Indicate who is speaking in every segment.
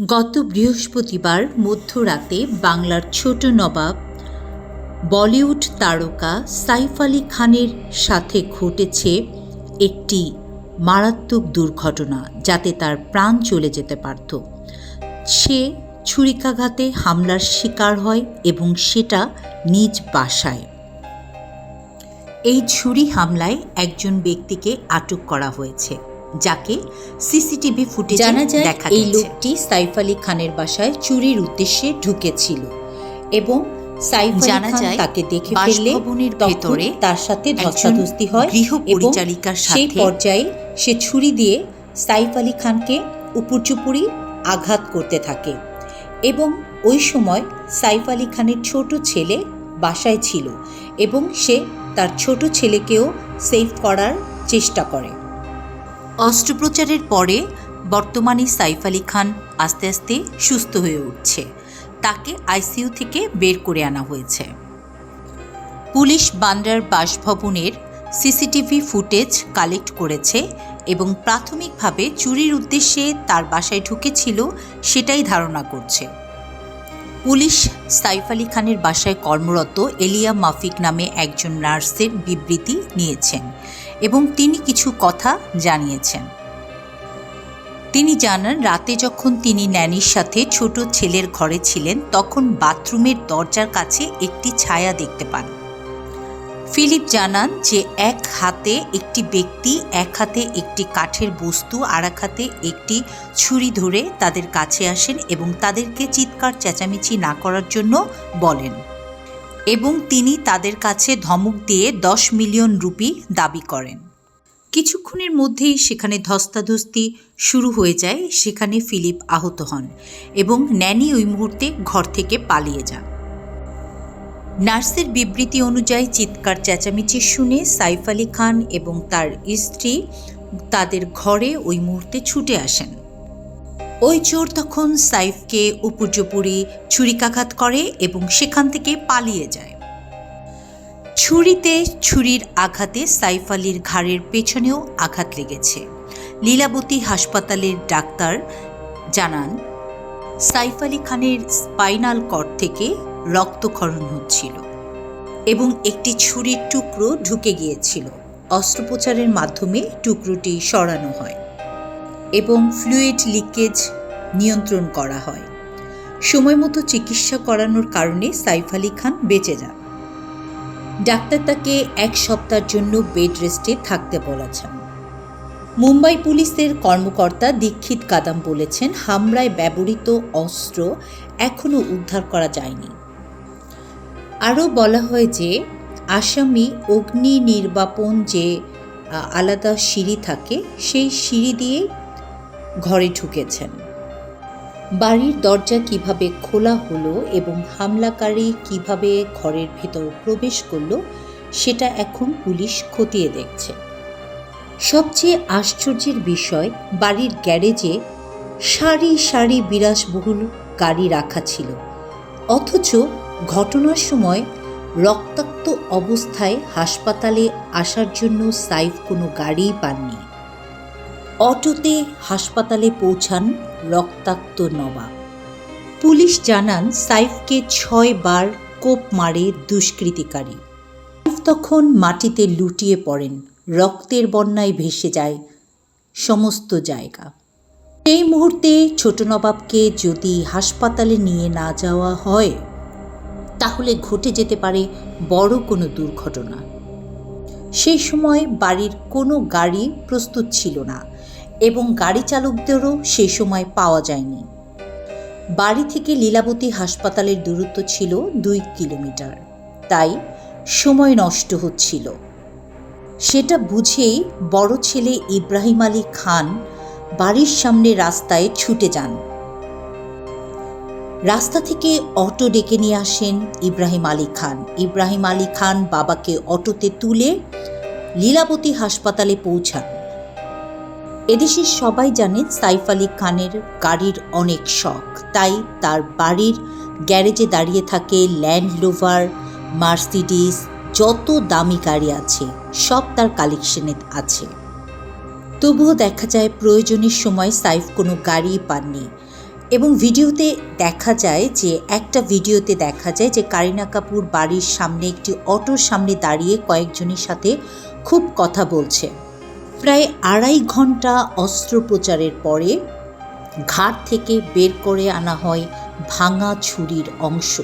Speaker 1: গত বৃহস্পতিবার মধ্যরাতে বাংলার ছোট নবাব, বলিউড তারকা সাইফ আলী খানের সাথে ঘটেছে একটি মারাত্মক দুর্ঘটনা যাতে তার প্রাণ চলে যেতে পারত। সে ছুরিকাঘাতে হামলার শিকার হয় এবং সেটা নিজ বাসায়। এই ছুরি হামলায় একজন ব্যক্তিকে আটক করা হয়েছে। যাকে সিসিটিভি ফুটেজে
Speaker 2: জানা যায়
Speaker 1: দেখা
Speaker 2: এই লোকটি সাইফ আলী খানের বাসায় চুরির উদ্দেশ্যে ঢুকেছিল এবং সাইফ
Speaker 1: জানা যায়
Speaker 2: তাকে দেখে ফেললে
Speaker 1: ভেতরে
Speaker 2: তার সাথে ধস্তাধস্তি হয় এবং সেই পর্যায়ে সে ছুরি দিয়ে সাইফ আলী খানকে উপর্যুপুরি আঘাত করতে থাকে এবং ওই সময় সাইফ আলী খানের ছোট ছেলে বাসায় ছিল এবং সে তার ছোট ছেলেকেও সেভ করার চেষ্টা করে।
Speaker 1: অস্ত্রোপচারের পরে বর্তমানে সাইফ আলী খান আস্তে আস্তে সুস্থ হয়ে উঠছে। তাকে আইসিইউ থেকে বের করে আনা হয়েছে। পুলিশ বান্দ্রার বাসভবনের সিসিটিভি ফুটেজ কালেক্ট করেছে এবং প্রাথমিকভাবে চুরির উদ্দেশ্যে তার বাসায় ঢুকেছিল সেটাই ধারণা করছে। পুলিশ সাইফ আলী খানের বাসায় কর্মরত এলিয়া মাফিক নামে একজন নার্সের বিবৃতি নিয়েছেন। এবং তিনি কিছু কথা জানিয়েছেন। তিনি জানান, রাতে যখন তিনি ন্যানির সাথে ছোট ছেলের ঘরে ছিলেন, তখন বাথরুমের দরজার কাছে একটি ছায়া দেখতে পান। ফিলিপ জানান যে, এক হাতে একটি ব্যক্তি, এক হাতে একটি কাঠের বস্তু, আর এক হাতে একটি ছুরি ধরে তাদের কাছে আসেন এবং তাদেরকে চিৎকার, চেঁচামেচি না করার জন্য বলেন। এবং তিনি তাদের কাছে ধমক দিয়ে দশ মিলিয়ন রুপি দাবি করেন। কিছুক্ষণের মধ্যেই সেখানে ধস্তাধস্তি শুরু হয়ে যায়, সেখানে ফিলিপ আহত হন এবং ন্যানি ওই মুহূর্তে ঘর থেকে পালিয়ে যান। নার্সের বিবৃতি অনুযায়ী চিৎকার চেঁচামেচি শুনে সাইফ আলী খান এবং তার স্ত্রী তাদের ঘরে ওই মুহূর্তে ছুটে আসেন। ওই চোর তখন সাইফকে উপর্যপুরি ছুরিকাঘাত করে এবং সেখান থেকে পালিয়ে যায়। ছুরিতে ছুরির আঘাতে সাইফ আলীর ঘাড়ের পেছনেও আঘাত লেগেছে। লীলাবতী হাসপাতালের ডাক্তার জানান, সাইফ আলী খানের স্পাইনাল কর্ড থেকে রক্তক্ষরণ হচ্ছিল এবং একটি ছুরির টুকরো ঢুকে গিয়েছিল। অস্ত্রোপচারের মাধ্যমে টুকরোটি সরানো হয়। এবং ফ্লুইড লিকেজ নিয়ন্ত্রণ করা হয়। সময় মতো চিকিৎসা করানোর কারণে সাইফ আলী খান বেঁচে যান। ডাক্তার তাকে এক সপ্তাহের জন্য বেড রেস্টে থাকতে বলেছেন। মুম্বাই পুলিশের কর্মকর্তা দীক্ষিত কাদাম বলেছেন, হামলায় ব্যবহৃত অস্ত্র এখনও উদ্ধার করা যায়নি। আরও বলা হয় যে, আসামি অগ্নি নির্বাপন যে আলাদা সিঁড়ি থাকে, সেই সিঁড়ি দিয়ে ঘরে ঢুকেছেন। বাড়ির দরজা কীভাবে খোলা হলো এবং হামলাকারী কীভাবে ঘরের ভেতর প্রবেশ করল, সেটা এখন পুলিশ খতিয়ে দেখছে। সবচেয়ে আশ্চর্যের বিষয়, বাড়ির গ্যারেজে সারি সারি বিলাসবহুল গাড়ি রাখা ছিল। অথচ ঘটনার সময় রক্তাক্ত অবস্থায় হাসপাতালে আসার জন্য সাইফ কোনো গাড়িই পাননি। অটোতে হাসপাতালে পৌঁছান রক্তাক্ত নবাব। পুলিশ জানান, সাইফকে ছয় বার কোপ মারে দুষ্কৃতিকারী। তখন মাটিতে লুটিয়ে পড়েন, রক্তের বন্যায় ভেসে যায় সমস্ত জায়গা। সেই মুহূর্তে ছোট নবাবকে যদি হাসপাতালে নিয়ে না যাওয়া হয়, তাহলে ঘটে যেতে পারে বড় কোনো দুর্ঘটনা। সেই সময় বাড়ির কোনো গাড়ি প্রস্তুত ছিল না। এবং গাড়ি চালকদেরও সেই সময় পাওয়া যায়নি। বাড়ি থেকে লীলাবতী হাসপাতালের দূরত্ব ছিল দুই কিলোমিটার। তাই সময় নষ্ট হচ্ছিল। সেটা বুঝেই বড় ছেলে ইব্রাহিম আলী খান বাড়ির সামনে রাস্তায় ছুটে যান। রাস্তা থেকে অটো ডেকে নিয়ে আসেন ইব্রাহিম আলী খান। ইব্রাহিম আলী খান বাবাকে অটোতে তুলে লীলাবতী হাসপাতালে পৌঁছান। এদেশের সবাই জানে সাইফ আলী খানের গাড়ির অনেক শখ। তাই তার বাড়ির গ্যারেজে দাঁড়িয়ে থাকে ল্যান্ড লোভার মার্সিডিস যত দামি গাড়ি আছে, সব তার কালেকশনে আছে। তবুও দেখা যায় প্রয়োজনের সময় সাইফ কোনো গাড়ি পাননি এবং ভিডিওতে দেখা যায় যে, একটা ভিডিওতে দেখা যায় যে, কারিনা কাপুর বাড়ির সামনে একটি অটোর সামনে দাঁড়িয়ে কয়েকজনের সাথে খুব কথা বলছে। প্রায় আড়াই ঘণ্টা অস্ত্রোপচারের পরে ঘাট থেকে বের করে আনা হয় ভাঙা ছুরির অংশ।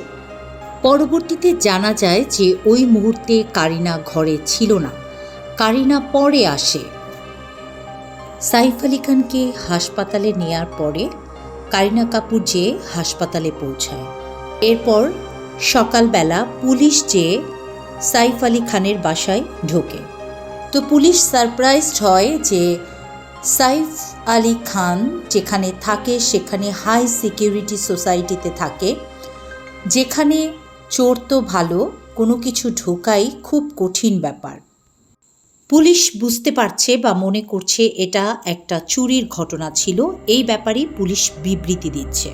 Speaker 1: পরবর্তীতে জানা যায় যে ওই মুহূর্তে কারিনা ঘরে ছিল না। কারিনা পরে আসে। সাইফ আলী খানকে হাসপাতালে নেয়ার পরে কারিনা কাপুর যে হাসপাতালে পৌঁছায়। এরপর সকালবেলা পুলিশ যে সাইফ আলী খানের বাসায় ঢোকে। তো পুলিশ সারপ্রাইজড হয় যে সাইফ আলী খান যেখানে থাকে, সেখানে হাই সিকিউরিটি সোসাইটিতে থাকে, যেখানে চোর তো ভালো, কোনো কিছু ঢোকাই খুব কঠিন ব্যাপার। পুলিশ বুঝতে পারছে বা মনে করছে এটা একটা চুরির ঘটনা ছিল, এই ব্যাপারেই পুলিশ বিবৃতি দিচ্ছে।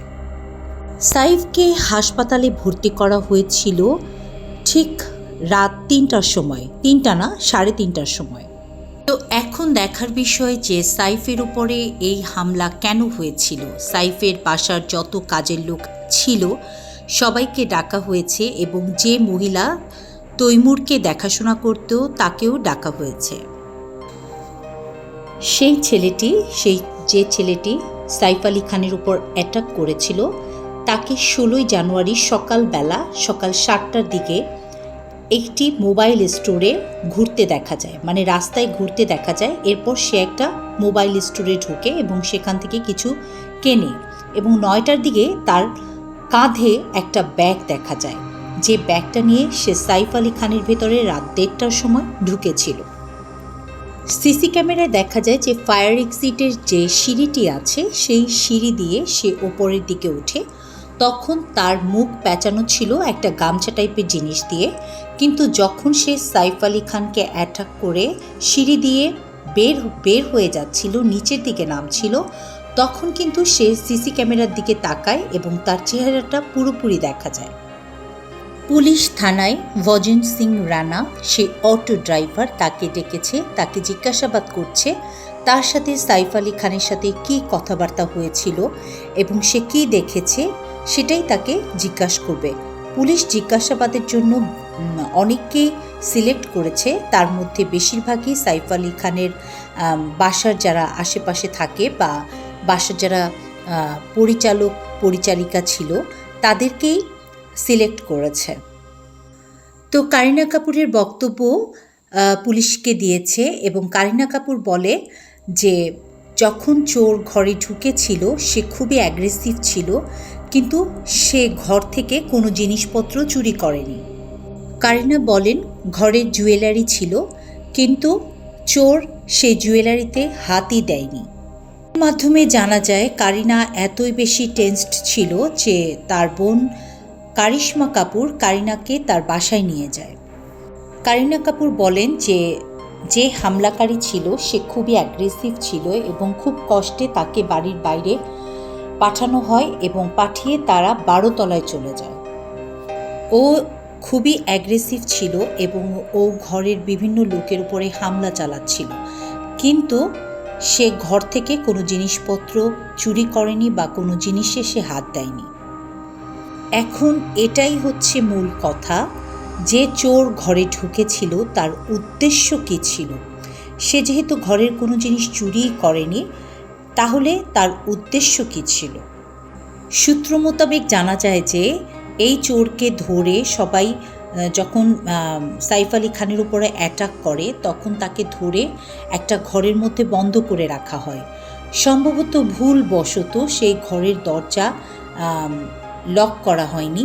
Speaker 1: সাইফকে হাসপাতালে ভর্তি করা হয়েছিল ঠিক রাত তিনটার সময়, তিনটা না, সাড়ে তিনটার সময়। তো এখন দেখার বিষয় যে সাইফের উপরে এই হামলা কেন হয়েছিল, সাইফের বাসার যত কাজের লোক ছিল, সবাইকে ডাকা হয়েছে এবং যে মহিলা তৈমুরকে দেখাশোনা করত তাকেও ডাকা হয়েছে। সেই ছেলেটি, সেই যে ছেলেটি সাইফ আলী খানের উপর অ্যাটাক করেছিল, তাকে ষোলোই জানুয়ারি সকালবেলা, সকাল সাতটার দিকে একটি মোবাইল স্টোরে ঘুরতে দেখা যায়। মানে রাস্তায় ঘুরতে দেখা যায়। এরপর সে একটা মোবাইল স্টোরে ঢোকে এবং সেখান থেকে কিছু কেনে এবং নয়টার দিকে তার কাঁধে একটা ব্যাগ দেখা যায়। যে ব্যাগটা নিয়ে সে সাইফ আলী খানের ভেতরে রাত দেড়টার সময় ঢুকেছিল। সিসি ক্যামেরায় দেখা যায় যে ফায়ার এক্সিটের যে সিঁড়িটি আছে, সেই সিঁড়ি দিয়ে সে ওপরের দিকে ওঠে তখন তার মুখ পেঁচানো ছিল একটা গামছা টাইপের জিনিস দিয়ে, কিন্তু যখন সে সাইফ আলী খানকে অ্যাটাক করে সিঁড়ি দিয়ে বের বের হয়ে যাচ্ছিল, নিচের দিকে নামছিল, তখন কিন্তু সে সিসি ক্যামেরার দিকে তাকায় এবং তার চেহারাটা পুরোপুরি দেখা যায়। পুলিশ থানায় ভজন সিং রানা, সে অটো ড্রাইভার, তাকে ডেকেছে, তাকে জিজ্ঞাসাবাদ করছে, তার সাথে সাইফ আলী খানের সাথে কী কথাবার্তা হয়েছিল এবং সে কী দেখেছে সেটাই তাকে জিজ্ঞাসা করবে। পুলিশ জিজ্ঞাসাবাদের জন্য অনেককেই সিলেক্ট করেছে। তার মধ্যে বেশিরভাগই সাইফ আলী খানের বাসার যারা আশেপাশে থাকে বা বাসার যারা পরিচালক পরিচালিকা ছিল তাদেরকেই সিলেক্ট করেছে। তো কারিনা কাপুরের বক্তব্য পুলিশকে দিয়েছে এবং কারিনা কাপুর বলে যে, যখন চোর ঘরে ঢুকেছিল, সে খুবই অ্যাগ্রেসিভ ছিল। কিন্তু সে ঘর থেকে কোনো জিনিসপত্র চুরি করেনি। কারিনা বলেন ঘরের জুয়েলারি ছিল, কিন্তু চোর সে জুয়েলারিতে হাতই দেয়নি। মাধ্যমে জানা যায়, কারিনা এতই বেশি টেন্সড ছিল যে তার বোন কারিশ্মা কাপুর কারিনাকে তার বাসায় নিয়ে যায়। কারিনা কাপুর বলেন যে যে হামলাকারী ছিল সে খুবই অ্যাগ্রেসিভ ছিল এবং খুব কষ্টে তাকে বাড়ির বাইরে পাঠানো হয় এবং পাঠিয়ে তারা বারো তলায় চলে যায়। ও খুবই অ্যাগ্রেসিভ ছিল এবং ও ঘরের বিভিন্ন লোকের উপরে হামলা চালাচ্ছিল। কিন্তু সে ঘর থেকে কোনো জিনিসপত্র চুরি করেনি বা কোনো জিনিসে সে হাত দেয়নি। এখন এটাই হচ্ছে মূল কথা, যে চোর ঘরে ঢুকেছিল তার উদ্দেশ্য কী ছিল? সে যেহেতু ঘরের কোনো জিনিস চুরি করেনি তাহলে তার উদ্দেশ্য কী ছিল? সূত্র মোতাবেক জানা যায় যে, এই চোরকে ধরে সবাই যখন সাইফ আলী খানের উপরে অ্যাটাক করে, তখন তাকে ধরে একটা ঘরের মধ্যে বন্ধ করে রাখা হয়। সম্ভবত ভুল বশত সেই ঘরের দরজা লক করা হয়নি।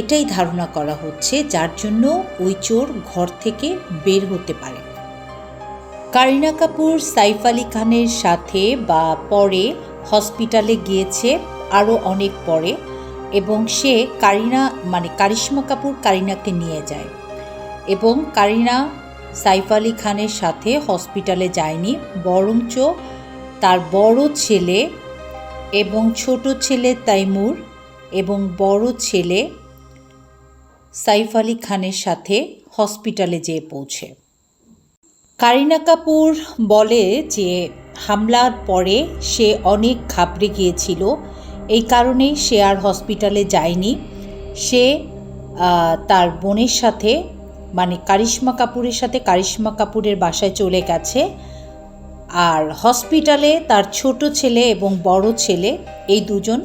Speaker 1: এটাই ধারণা করা হচ্ছে, যার জন্য ওই চোর ঘর থেকে বের হতে পারে। কারিনা কাপুর, সাইফ আলী খানের সাথে বা পরে হসপিটালে গিয়েছে আরও অনেক পরে এবং সে কারিনা মানে কারিশ্মা কাপুর কারিনাকে নিয়ে যায় এবং কারিনা সাইফ আলী খানের সাথে হসপিটালে যায়নি, বরঞ্চ তার বড় ছেলে এবং ছোট ছেলে তাইমুর এবং বড় ছেলে সাইফ আলী খানের সাথে হসপিটালে যেয়ে পৌঁছে। কারিনা কাপুর বলে যে হামলার পরে সে অনেক ঘাবড়ে গিয়েছিল। এই কারণেই সে আর হসপিটালে যায়নি। সে তার বোনের সাথে মানে কারিশ্মা কাপুরের সাথে কারিশ্মা কাপুরের বাসায় চলে গেছে। আর হসপিটালে তার ছোট ছেলে এবং বড় ছেলে এই দুজন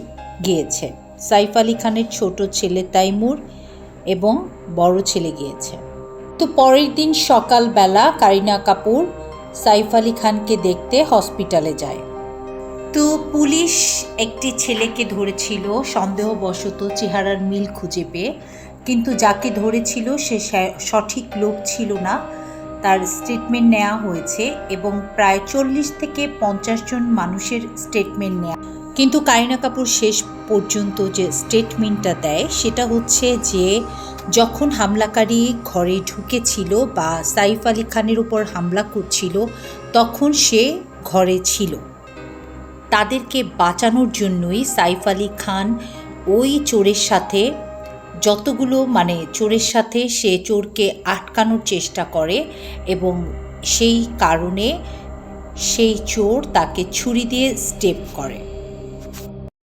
Speaker 1: গিয়েছে। সাইফ আলী খানের ছোট ছেলে তাইমুর এবং বড় ছেলে গিয়েছে। তো পরের দিন সকালবেলা কারিনা কাপুর সাইফ আলী খানকে দেখতে হসপিটালে যায়। তো পুলিশ একটি ছেলেকে ধরেছিল, সন্দেহবশত চেহারার মিল খুঁজে পেয়ে। কিন্তু যাকে ধরেছিল সে সঠিক লোক ছিল না। তার স্টেটমেন্ট নেওয়া হয়েছে এবং প্রায় চল্লিশ থেকে পঞ্চাশ জন মানুষের স্টেটমেন্ট নেওয়া কিন্তু কারিনা কাপুর শেষ পর্যন্ত যে স্টেটমেন্টটা দেয়, সেটা হচ্ছে যে যখন হামলাকারী ঘরে ঢুকেছিল বা সাইফ আলী খানের উপর হামলা করছিল, তখন সে ঘরে ছিল। তাদেরকে বাঁচানোর জন্যই সাইফ আলী খান ওই চোরের সাথে, যতগুলো মানে চোরের সাথে সে চোরকে আটকানোর চেষ্টা করে এবং সেই কারণে সেই চোর তাকে ছুরি দিয়ে স্টেপ করে।